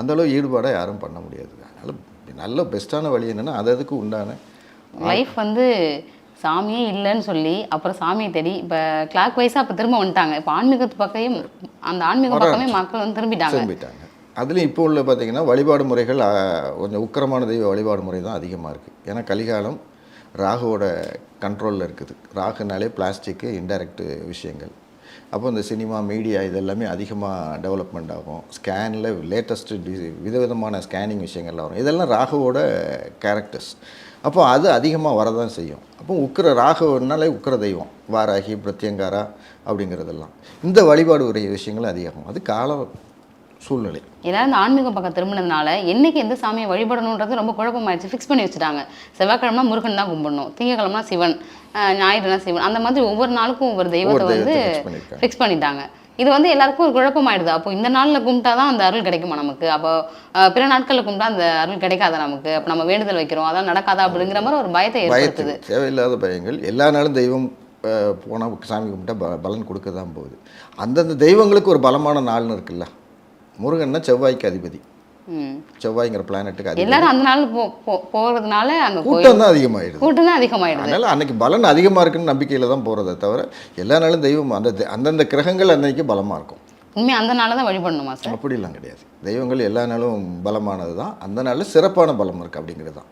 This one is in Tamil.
அந்த அளவு ஈடுபாடாக யாரும் பண்ண முடியாது. அதனால் நல்ல பெஸ்ட்டான வழி என்னென்னா அது அதுக்கு உண்டான லைஃப் வந்து சாமியே இல்லைன்னு சொல்லி அப்புறம் சாமியை தேடி இப்போ கிளாக் வைஸாக அப்போ திரும்ப வந்துட்டாங்க. இப்போ ஆன்மீகத்து பக்கையும் அந்த ஆன்மீக பக்கமே மக்கள் வந்து திரும்பிட்டாங்க. திரும்பிட்டாங்க. அதுலேயும் இப்போ உள்ள பார்த்தீங்கன்னா வழிபாடு முறைகள் கொஞ்சம் உக்கிரமான தெய்வ வழிபாடு முறை தான் அதிகமாக இருக்குது ஏன்னா கலிகாலம் ராகுவோட கண்ட்ரோலில் இருக்குது. ராகுனாலே பிளாஸ்டிக்கு இன்டைரக்ட் விஷயங்கள். அப்போ இந்த சினிமா மீடியா இதெல்லாமே அதிகமாக டெவலப்மெண்ட் ஆகும். ஸ்கேனில் லேட்டஸ்ட்டு டிசி விதவிதமான ஸ்கேனிங் விஷயங்கள்லாம் வரும். இதெல்லாம் ராகுவோட கேரக்டர்ஸ் அப்போ அது அதிகமாக வரதான் செய்யும். அப்போ உக்கிர ராகுனாலே உக்கிர தெய்வம். வாராகி பிரத்யங்காரா அப்படிங்கிறதெல்லாம். இந்த வழிபாடு உரிய விஷயங்களும் அதிகமாகும் அது கால சூழ்நிலை. எல்லாரும் இந்த ஆன்மீக பக்கம் திரும்பினதுனால என்னைக்கு எந்த சாமியை வழிபடணுன்றது ரொம்ப குழப்பமாயிடுச்சு. ஃபிக்ஸ் பண்ணி வச்சுட்டாங்க. செவ்வாய்க்கிழமை முருகன் தான் கும்பிடணும். திங்கக்கிழமை சிவன் ஞாயிறுனா சிவன். அந்த மாதிரி ஒவ்வொரு நாளுக்கும் ஒவ்வொரு தெய்வத்தை வந்து. ஃபிக்ஸ் பண்ணிட்டாங்க. இது வந்து எல்லாருக்கும் ஒரு குழப்பமாயிடுது. அப்போ இந்த நாளில் கும்பிட்டா தான் அந்த அருள் கிடைக்குமா நமக்கு? அப்போ பிற நாட்களில் கும்பிட்டா அந்த அருள் கிடைக்காதா நமக்கு? அப்போ நம்ம வேண்டுதல் வைக்கிறோம். அதான் நடக்காதா அப்படிங்கிற மாதிரி ஒரு பயத்தை ஏற்படுத்துது. தேவையில்லாத பயங்கள். எல்லா நாளும் தெய்வம் போனால் சாமி கும்பிட்டா பலன் கொடுக்க தான் போகுது. அந்தந்த தெய்வங்களுக்கு ஒரு பலமான நாள்னு இருக்குல்ல? முருகன்னா செவ்வாய்க்கு அதிபதி. செவ்வாய்ங்கிற பிளானட்டுக்கு எல்லாரும் அந்த நாள் போ போ- போறதுனால அங்க கோயில் கூட்டம் தான் அதிகமாகிடுது கூட்டம் தான் அதிகமாயிடுது. அதனால் அன்னைக்கு பலன் அதிகமாக இருக்குன்னு நம்பிக்கையில் தான் போகிறத தவிர எல்லா நாளும் தெய்வம் அந்த அந்தந்த கிரகங்கள் அன்னைக்கு பலமாக இருக்கும். உண்மையா அந்த நாள தான் வழிபடணுமா சார்? அப்படிலாம் கிடையாது. தெய்வங்கள் எல்லா நாளும் பலமானது தான் அந்த நாளில் சிறப்பான பலம் இருக்குது அப்படிங்கிறது தான்